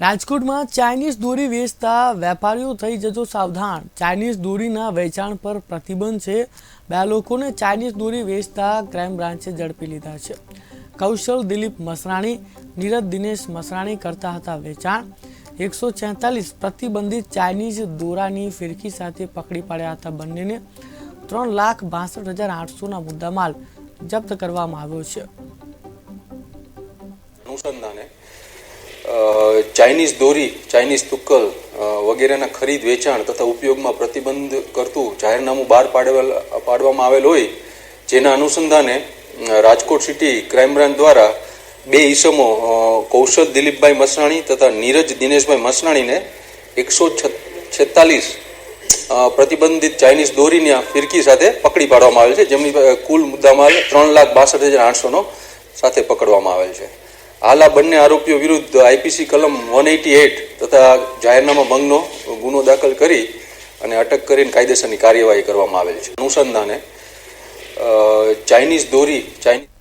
રાજકોટમાં ચાઇનીઝ દોરી વેચતા વેપારીઓ થઈ જજો સાવધાન. ચાઇનીઝ દોરીના વેચાણ પર પ્રતિબંધ છે. બે લોકોને ચાઇનીઝ દોરી વેચતા ક્રાઇમ બ્રાન્ચે ઝડપી લીધા છે. કૌશલ દિલીપ મસરાણી, નીરજ દિનેશ મસરાણી કરતા હતા વેચાણ. એકસો છેતાલીસ પ્રતિબંધિત ચાઇનીઝ દોરાની ફિરકી સાથે પકડી પાડ્યા હતા બંનેને. ત્રણ લાખ બાસઠ હજાર આઠસોના મુદ્દામાલ જપ્ત કરવામાં આવ્યો છે. અનુસંધાને ચાઇનીઝ દોરી, ચાઇનીઝ તુક્કલ વગેરેના ખરીદ, વેચાણ તથા ઉપયોગમાં પ્રતિબંધ કરતું જાહેરનામું બહાર પાડવેલ પાડવામાં આવેલ હોય, જેના અનુસંધાને રાજકોટ સિટી ક્રાઇમ બ્રાન્ચ દ્વારા બે ઈસમો કૌશલ દિલીપભાઈ મસરાણી તથા નીરજ દિનેશભાઈ મસરાણીને એકસો છેતાલીસ પ્રતિબંધિત ચાઇનીઝ દોરીની ફિરકી સાથે પકડી પાડવામાં આવેલ છે. જેમની કુલ મુદ્દામાલ ત્રણ લાખ બાસઠ હજાર આઠસોનો સાથે પકડવામાં આવેલ છે. હાલ આ બંને આરોપીઓ વિરુદ્ધ આઈપીસી કલમ વન એટી એટ તથા જાહેરનામા ભંગનો ગુનો દાખલ કરી અને અટક કરીને કાયદેસરની કાર્યવાહી કરવામાં આવેલ છે. અનુસંધાને ચાઇનીઝ દોરી, ચાઇનીઝ